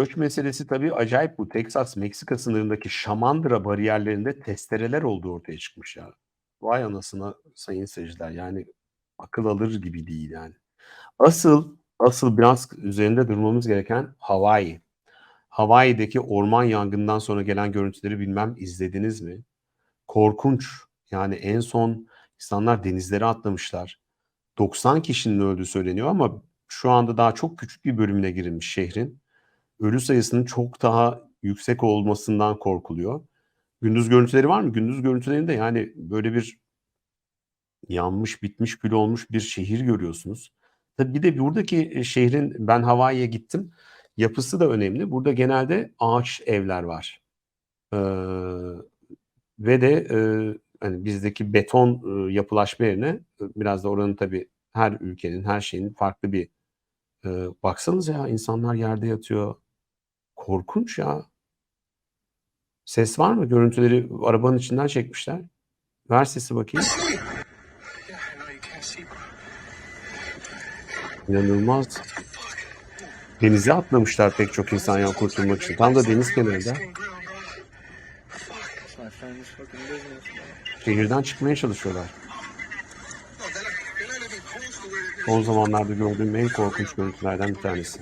Göç meselesi tabii acayip bu. Teksas, Meksika sınırındaki Şamandıra bariyerlerinde testereler olduğu ortaya çıkmış ya. Vay anasına sayın seyirciler. Yani akıl alır gibi değil yani. Asıl asıl biraz üzerinde durmamız gereken Hawaii. Hawaii'deki orman yangından sonra gelen görüntüleri bilmem izlediniz mi? Korkunç. Yani en son insanlar denizlere atlamışlar. 90 kişinin öldüğü söyleniyor ama şu anda daha çok küçük bir bölümüne girilmiş şehrin. Ölü sayısının çok daha yüksek olmasından korkuluyor. Gündüz görüntüleri var mı? Gündüz görüntülerinde yani böyle bir yanmış, bitmiş, kül olmuş bir şehir görüyorsunuz. Tabii bir de buradaki e, şehrin ben Hawaii'ye gittim. Yapısı da önemli. Burada genelde ağaç evler var. Ee, ve de e, hani bizdeki beton e, yapılaşma yerine e, biraz da oranın tabii her ülkenin, her şeyin farklı bir e, baksanıza ya insanlar yerde yatıyor. Korkunç ya. Ses var mı? Görüntüleri arabanın içinden çekmişler. Ver sesi bakayım. İnanılmaz. Denize atlamışlar pek çok insan ya kurtulmak için. Tam da deniz kenarında. Şehirden çıkmaya çalışıyorlar. Son zamanlarda gördüğüm en korkunç görüntülerden bir tanesi.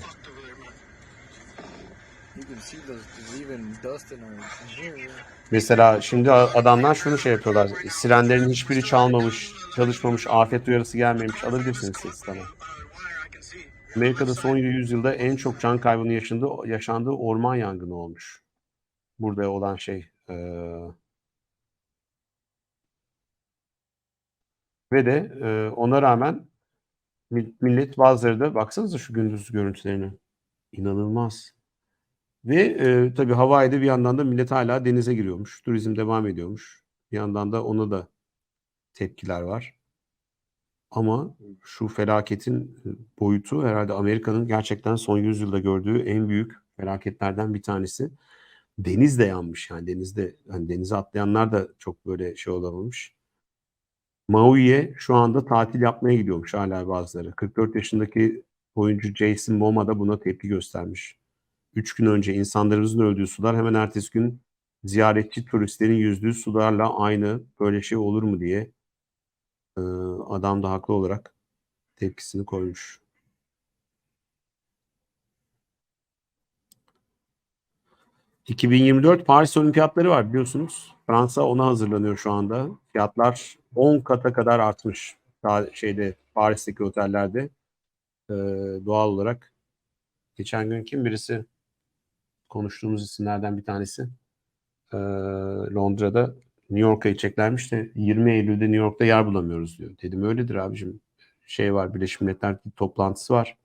Mesela şimdi adamlar şunu şey yapıyorlar. Sirenlerin hiçbiri çalmamış, çalışmamış, afet uyarısı gelmemiş. Alabilirsiniz siz tamam. Amerika'da son 100 yılda en çok can kaybının yaşandığı, yaşandığı orman yangını olmuş. Burada olan şey. Ee... Ve de e, ona rağmen millet bazıları da baksanıza şu gündüz görüntülerine. İnanılmaz. Ve e, tabii Hawaii'de bir yandan da millet hala denize giriyormuş. Turizm devam ediyormuş. Bir yandan da ona da tepkiler var. Ama şu felaketin boyutu herhalde Amerika'nın gerçekten son yüzyılda gördüğü en büyük felaketlerden bir tanesi. Deniz de yanmış yani denizde hani denize atlayanlar da çok böyle şey olamamış. Maui'ye şu anda tatil yapmaya gidiyormuş hala bazıları. 44 yaşındaki oyuncu Jason Momoa da buna tepki göstermiş. 3 gün önce insanlarımızın öldüğü sular hemen ertesi gün ziyaretçi turistlerin yüzdüğü sularla aynı böyle şey olur mu diye adam da haklı olarak tepkisini koymuş. ...2024 Paris Olimpiyatları var biliyorsunuz. Fransa ona hazırlanıyor şu anda. Fiyatlar 10 kata kadar artmış. Daha şeyde Paris'teki otellerde. Ee, doğal olarak. Geçen gün kim birisi konuştuğumuz isimlerden bir tanesi. Ee, Londra'da New York'a gideceklermiş de 20 Eylül'de New York'ta yer bulamıyoruz diyor. Dedim öyledir abicim. Şey var Birleşmiş Milletler toplantısı var.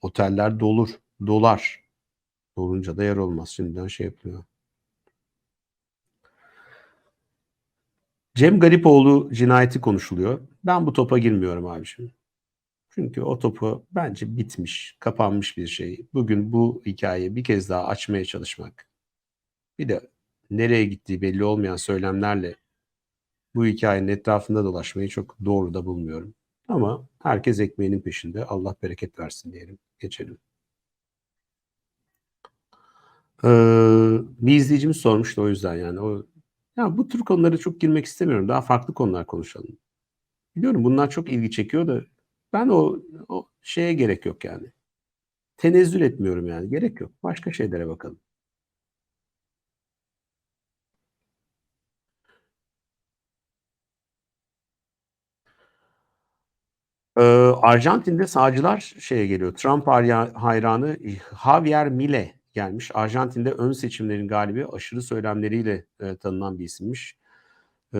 Oteller dolur. Dolar. Dolunca da yer olmaz. Şimdiden şey yapıyor. Cem Garipoğlu cinayeti konuşuluyor. Ben bu topa girmiyorum abiciğim. Çünkü o topu bence bitmiş, kapanmış bir şey. Bugün bu hikayeyi bir kez daha açmaya çalışmak. Bir de nereye gittiği belli olmayan söylemlerle bu hikayenin etrafında dolaşmayı çok doğru da bulmuyorum. Ama herkes ekmeğinin peşinde. Allah bereket versin diyelim. Geçelim. Ee, bir izleyicimiz sormuştu o yüzden yani. O, ya bu tür konulara çok girmek istemiyorum. Daha farklı konular konuşalım. Biliyorum bunlar çok ilgi çekiyor da ben o, o şeye gerek yok yani. Tenezzül etmiyorum yani. Gerek yok. Başka şeylere bakalım. Ee, Arjantin'de sağcılar şeye geliyor. Trump hayranı Javier Milei gelmiş. Arjantin'de ön seçimlerin galibi aşırı söylemleriyle e, tanınan bir isimmiş. E,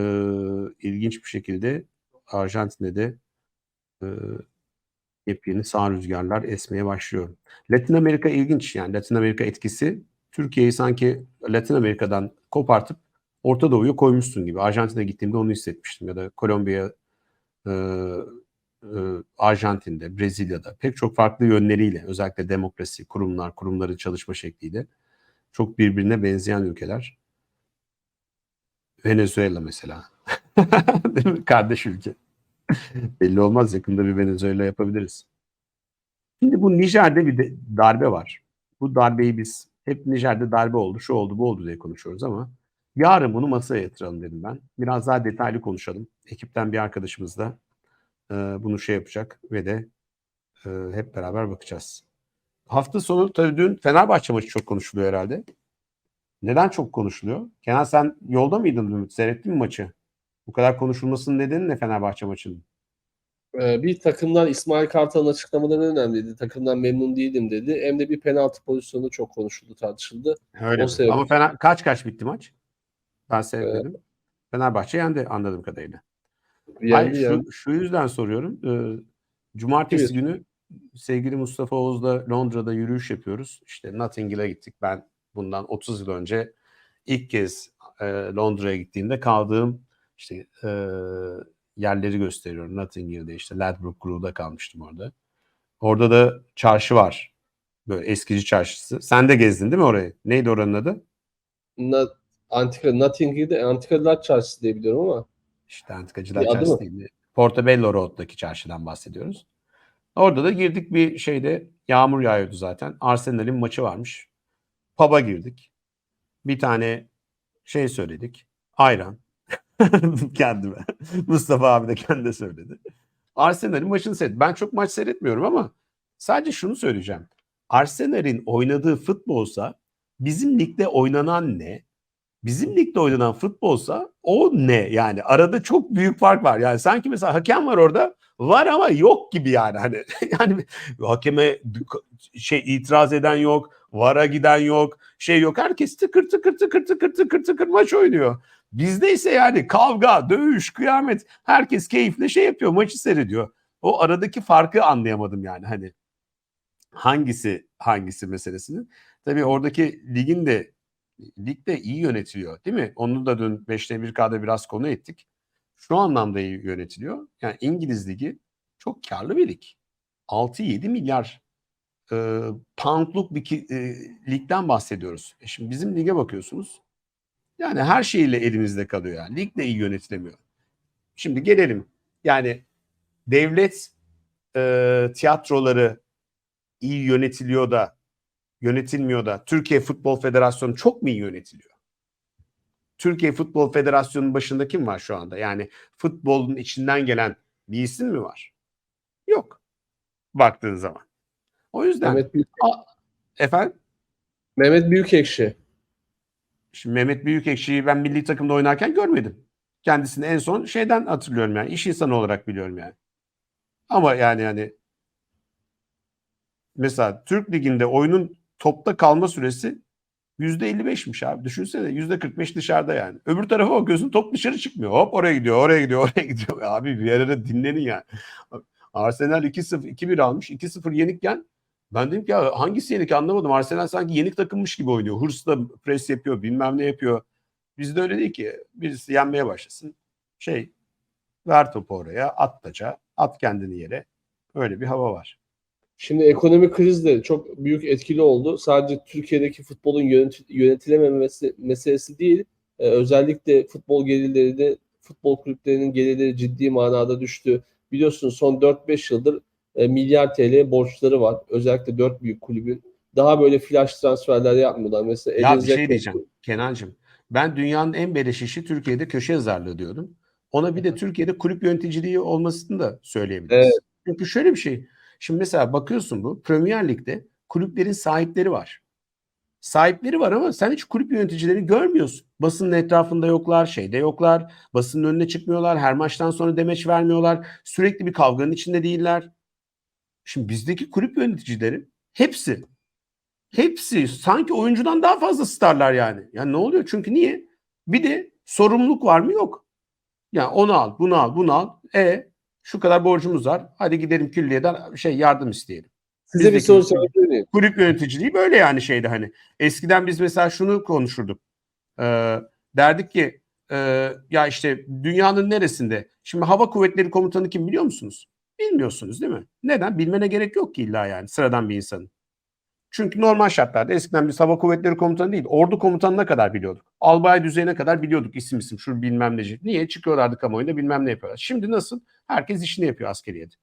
ilginç bir şekilde Arjantin'de de e, yepyeni sağ rüzgarlar esmeye başlıyor. Latin Amerika ilginç yani Latin Amerika etkisi Türkiye'yi sanki Latin Amerika'dan kopartıp Orta Doğu'ya koymuşsun gibi. Arjantin'e gittiğimde onu hissetmiştim ya da Kolombiya, e, e, Arjantin'de, Brezilya'da pek çok farklı yönleriyle özellikle demokrasi, kurumlar, kurumların çalışma şekliyle çok birbirine benzeyen ülkeler. Venezuela mesela. Kardeş ülke. Belli olmaz yakında bir Venezuela yapabiliriz. Şimdi bu Nijer'de bir de darbe var. bu darbeyi biz hep Nijer'de darbe oldu, şu oldu, bu oldu diye konuşuyoruz ama yarın bunu masaya yatıralım dedim ben. Biraz daha detaylı konuşalım. Ekipten bir arkadaşımız da e, bunu şey yapacak ve de e, hep beraber bakacağız. Hafta sonu tabii dün Fenerbahçe maçı çok konuşuluyor herhalde. Neden çok konuşuluyor? Kenan sen yolda mıydın dün? Seyrettin mi maçı? Bu kadar konuşulmasının nedeni ne Fenerbahçe maçının? Ee, bir takımdan İsmail Kartal'ın açıklamaları önemliydi. Takımdan memnun değilim dedi. Hem de bir penaltı pozisyonu çok konuşuldu, tartışıldı. Öyle O sebeple- Ama Fener, kaç kaç bitti maç? Ben seyretmedim. Fenerbahçe yendi anladığım kadarıyla. Yani, Hayır, yani şu, şu yüzden soruyorum. Ee, cumartesi günü sevgili Mustafa Oğuz'la Londra'da yürüyüş yapıyoruz. İşte Notting Hill'e gittik. Ben bundan 30 yıl önce ilk kez e, Londra'ya gittiğimde kaldığım işte e, yerleri gösteriyorum. Notting Hill'de işte Ladbroke Grove'da kalmıştım orada. Orada da çarşı var. Böyle eskici çarşısı. Sen de gezdin değil mi orayı? Neydi oranın adı? Na, Antika, Notting Hill'de Antikalar Çarşısı diye biliyorum ama İşte Antikacılar Bir Çarşısı değil. Portobello Road'daki çarşıdan bahsediyoruz. Orada da girdik bir şeyde yağmur yağıyordu zaten. Arsenal'in maçı varmış. Pub'a girdik. Bir tane şey söyledik. Ayran. Kendime. Mustafa abi de kendi söyledi. Arsenal'in maçını seyret. Ben çok maç seyretmiyorum ama sadece şunu söyleyeceğim. Arsenal'in oynadığı futbolsa bizim ligde oynanan ne? Bizim ligde oynanan futbolsa o ne yani arada çok büyük fark var yani sanki mesela hakem var orada var ama yok gibi yani hani yani hakeme şey itiraz eden yok vara giden yok şey yok herkes tıkır tıkır tıkır tıkır tıkır tıkır maç oynuyor bizde ise yani kavga dövüş kıyamet herkes keyifle şey yapıyor maçı seyrediyor o aradaki farkı anlayamadım yani hani hangisi hangisi meselesini tabii oradaki ligin de lig de iyi yönetiliyor değil mi? Onu da dün 5'te 1K'da biraz konu ettik. Şu anlamda iyi yönetiliyor. Yani İngiliz ligi çok karlı bir lig. 6-7 milyar e, poundluk bir ki, e, ligden bahsediyoruz. E şimdi bizim lige bakıyorsunuz. Yani her şeyle elimizde kalıyor yani. Lig de iyi yönetilemiyor. Şimdi gelelim. Yani devlet e, tiyatroları iyi yönetiliyor da yönetilmiyor da Türkiye Futbol Federasyonu çok mu iyi yönetiliyor? Türkiye Futbol Federasyonu'nun başında kim var şu anda? Yani futbolun içinden gelen bir isim mi var? Yok. Baktığın zaman. O yüzden Mehmet, Büyük, efendim Mehmet Büyükekşi. Şimdi Mehmet Büyükekşi'yi ben milli takımda oynarken görmedim. Kendisini en son şeyden hatırlıyorum yani. iş insanı olarak biliyorum yani. Ama yani yani mesela Türk Ligi'nde oyunun topta kalma süresi %55'miş abi. Düşünsene %45 dışarıda yani. Öbür tarafa bakıyorsun top dışarı çıkmıyor. Hop oraya gidiyor, oraya gidiyor, oraya gidiyor. Abi bir yere dinlenin yani. Arsenal 2-0, 2-1 almış. 2-0 yenikken ben dedim ki ya hangisi yenik anlamadım. Arsenal sanki yenik takılmış gibi oynuyor. Hırsla pres yapıyor, bilmem ne yapıyor. Bizde öyle değil ki. Birisi yenmeye başlasın. Şey, ver topu oraya, at taca, at kendini yere. Öyle bir hava var. Şimdi ekonomik kriz de çok büyük etkili oldu. Sadece Türkiye'deki futbolun yönet- yönetilememesi meselesi değil. Ee, özellikle futbol gelirleri de futbol kulüplerinin gelirleri ciddi manada düştü. Biliyorsunuz son 4-5 yıldır e, milyar TL borçları var. Özellikle 4 büyük kulübün. Daha böyle flash transferler yapmıyorlar. Mesela Ya bir şey diyeceğim Kenancığım. Ben dünyanın en beleş işi Türkiye'de köşe yazarlığı diyordum. Ona bir de Türkiye'de kulüp yöneticiliği olmasını da söyleyebiliriz. Evet. Çünkü şöyle bir şey. Şimdi mesela bakıyorsun bu Premier Lig'de kulüplerin sahipleri var. Sahipleri var ama sen hiç kulüp yöneticilerini görmüyorsun. Basının etrafında yoklar, şeyde yoklar. Basının önüne çıkmıyorlar. Her maçtan sonra demeç vermiyorlar. Sürekli bir kavganın içinde değiller. Şimdi bizdeki kulüp yöneticileri hepsi hepsi sanki oyuncudan daha fazla starlar yani. Yani ne oluyor? Çünkü niye? Bir de sorumluluk var mı? Yok. Yani onu al, bunu al, bunu al. E şu kadar borcumuz var. Hadi gidelim külliyeden şey yardım isteyelim. Size bir Bizdeki- soru sorabilir? Kulüp yöneticiliği böyle yani şeyde hani. Eskiden biz mesela şunu konuşurduk. Ee, derdik ki e, ya işte dünyanın neresinde? Şimdi Hava Kuvvetleri Komutanı kim biliyor musunuz? Bilmiyorsunuz değil mi? Neden? Bilmene gerek yok ki illa yani sıradan bir insanın. Çünkü normal şartlarda eskiden biz Hava Kuvvetleri Komutanı değil, ordu komutanına kadar biliyorduk. Albay düzeyine kadar biliyorduk isim isim şu bilmem neci. Niye? Çıkıyorlardı kamuoyunda bilmem ne yapıyorlar. Şimdi nasıl? Herkes işini yapıyor askeriyede.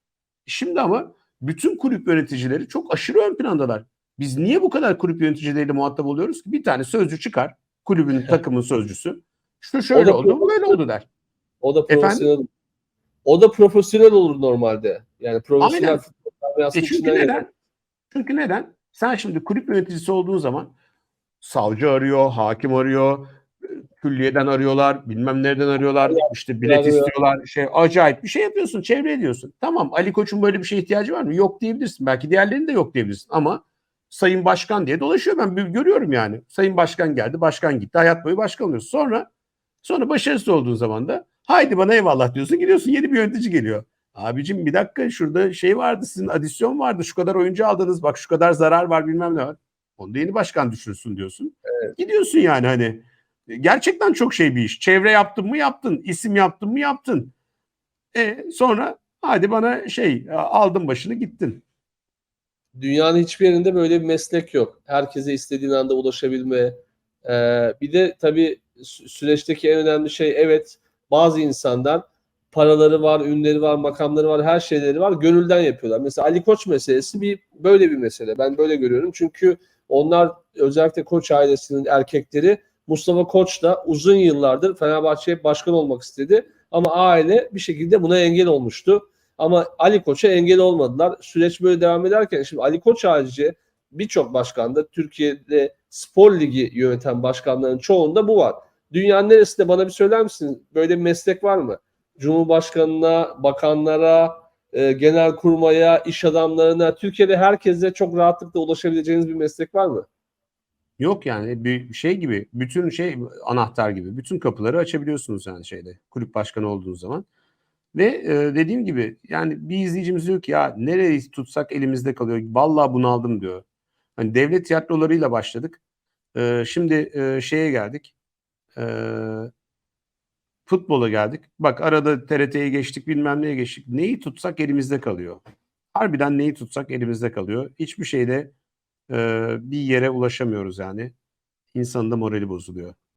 Şimdi ama bütün kulüp yöneticileri çok aşırı ön plandalar. Biz niye bu kadar kulüp yöneticileriyle muhatap oluyoruz ki? Bir tane sözcü çıkar. Kulübün takımın sözcüsü. Şu şöyle oldu, bu böyle oldu der. O da Efendim? O da profesyonel olur normalde. Yani profesyonel futbol E çünkü neden? gelir. Çünkü neden? Sen şimdi kulüp yöneticisi olduğun zaman savcı arıyor, hakim arıyor, külliyeden arıyorlar, bilmem nereden arıyorlar, işte bilet arıyor. istiyorlar, şey acayip bir şey yapıyorsun, çevre ediyorsun. Tamam Ali Koç'un böyle bir şeye ihtiyacı var mı? Yok diyebilirsin. Belki diğerlerinin de yok diyebilirsin ama Sayın Başkan diye dolaşıyor ben görüyorum yani. Sayın Başkan geldi, başkan gitti, hayat boyu başkan oluyorsun. Sonra sonra başarısız olduğun zaman da haydi bana eyvallah diyorsun, gidiyorsun yeni bir yönetici geliyor. Abicim bir dakika şurada şey vardı sizin adisyon vardı şu kadar oyuncu aldınız bak şu kadar zarar var bilmem ne var. Onu da yeni başkan düşünsün diyorsun. Gidiyorsun yani hani gerçekten çok şey bir iş. Çevre yaptın mı yaptın, isim yaptın mı yaptın. E sonra hadi bana şey aldın başını gittin. Dünyanın hiçbir yerinde böyle bir meslek yok. Herkese istediğin anda ulaşabilme. Ee, bir de tabii sü- süreçteki en önemli şey evet bazı insanlar paraları var, ünleri var, makamları var, her şeyleri var. Gönülden yapıyorlar. Mesela Ali Koç meselesi bir böyle bir mesele. Ben böyle görüyorum. Çünkü onlar özellikle Koç ailesinin erkekleri Mustafa Koç da uzun yıllardır Fenerbahçe'ye başkan olmak istedi. Ama aile bir şekilde buna engel olmuştu. Ama Ali Koç'a engel olmadılar. Süreç böyle devam ederken şimdi Ali Koç harici birçok başkanda Türkiye'de spor ligi yöneten başkanların çoğunda bu var. Dünyanın neresinde bana bir söyler misin? Böyle bir meslek var mı? Cumhurbaşkanına, bakanlara, e, genel kurmaya, iş adamlarına, Türkiye'de herkese çok rahatlıkla ulaşabileceğiniz bir meslek var mı? Yok yani bir şey gibi bütün şey anahtar gibi bütün kapıları açabiliyorsunuz yani şeyde kulüp başkanı olduğunuz zaman. Ve e, dediğim gibi yani bir izleyicimiz diyor ki ya nereyi tutsak elimizde kalıyor. Vallahi bunaldım diyor. Hani devlet tiyatrolarıyla başladık. E, şimdi e, şeye geldik. E, futbola geldik. Bak arada TRT'ye geçtik bilmem neye geçtik. Neyi tutsak elimizde kalıyor. Harbiden neyi tutsak elimizde kalıyor. Hiçbir şeyde e, bir yere ulaşamıyoruz yani. İnsanın da morali bozuluyor.